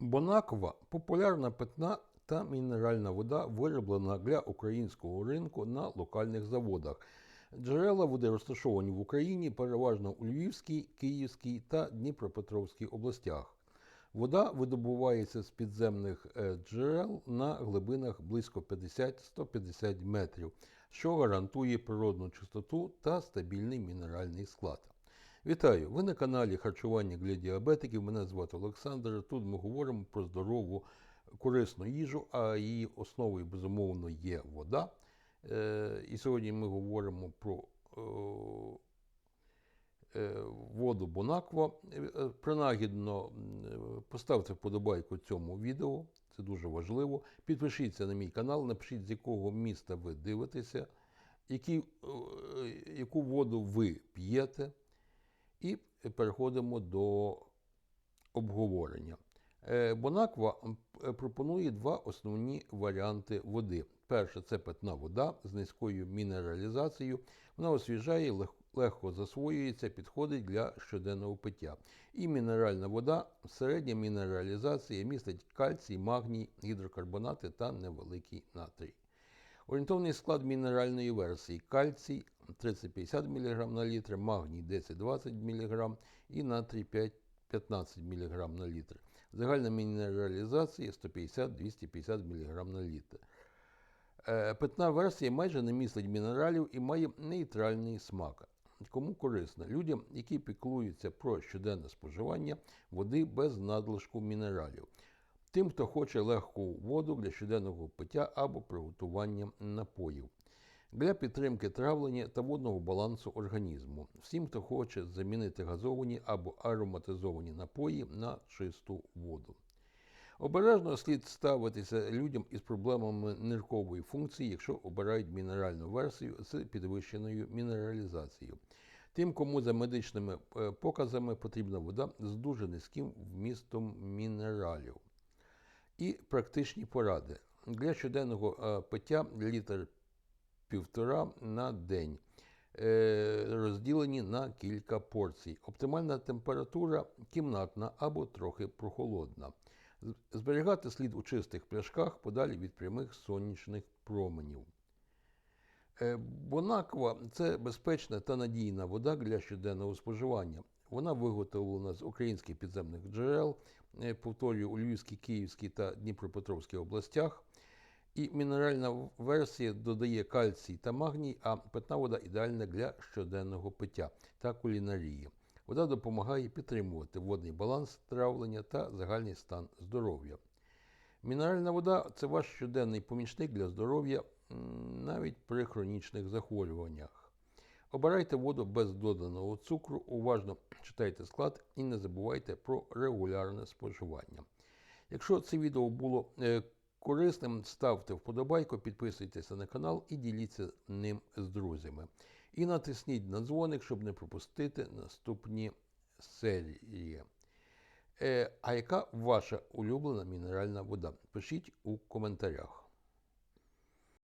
Бонаква популярна питна та мінеральна вода, вироблена для українського ринку на локальних заводах. Джерела води розташовані в Україні переважно у Львівській, Київській та Дніпропетровській областях. Вода видобувається з підземних е, джерел на глибинах близько 50-150 метрів, що гарантує природну чистоту та стабільний мінеральний склад. Вітаю! Ви на каналі Харчування для діабетиків. Мене звати Олександр. Тут ми говоримо про здорову корисну їжу, а її основою, безумовно, є вода. Е, І сьогодні ми говоримо про е, воду Бонаква. Е, Принагідно поставте вподобайку цьому відео, це дуже важливо. Підпишіться на мій канал, напишіть, з якого міста ви дивитеся, які, яку воду ви п'єте. І переходимо до обговорення. Е, Бонаква пропонує два основні варіанти води. Перше це питна вода з низькою мінералізацією. Вона освіжає, легко засвоюється, підходить для щоденного пиття. І мінеральна вода середня мінералізація містить кальцій, магній, гідрокарбонати та невеликий натрій. Орієнтовний склад мінеральної версії кальцій 30-50 мг на літр, магній 10-20 мг і натрій 5-15 мг на літр. Загальна мінералізація 150-250 мг на літр. Е, Питна версія майже не містить мінералів і має нейтральний смак. Кому корисно? Людям, які піклуються про щоденне споживання води без надлишку мінералів. Тим, хто хоче легку воду для щоденного пиття або приготування напоїв. Для підтримки травлення та водного балансу організму. Всім, хто хоче замінити газовані або ароматизовані напої на чисту воду. Обережно слід ставитися людям із проблемами ниркової функції, якщо обирають мінеральну версію з підвищеною мінералізацією. Тим, кому за медичними е, показами потрібна вода з дуже низьким вмістом мінералів. І практичні поради. Для щоденного е, пиття літр півтора на день, е, розділені на кілька порцій. Оптимальна температура кімнатна або трохи прохолодна. Зберігати слід у чистих пляшках подалі від прямих сонячних променів. Е, Бонаква це безпечна та надійна вода для щоденного споживання. Вона виготовлена з українських підземних джерел, е, повторюю, у Львівській, Київській та Дніпропетровській областях. І мінеральна версія додає кальцій та магній, а питна вода ідеальна для щоденного пиття та кулінарії. Вода допомагає підтримувати водний баланс травлення та загальний стан здоров'я. Мінеральна вода це ваш щоденний помічник для здоров'я навіть при хронічних захворюваннях. Обирайте воду без доданого цукру, уважно читайте склад і не забувайте про регулярне споживання. Якщо це відео було е, корисним, ставте вподобайку, підписуйтеся на канал і діліться ним з друзями. І натисніть на дзвоник, щоб не пропустити наступні серії. Е, а яка ваша улюблена мінеральна вода? Пишіть у коментарях.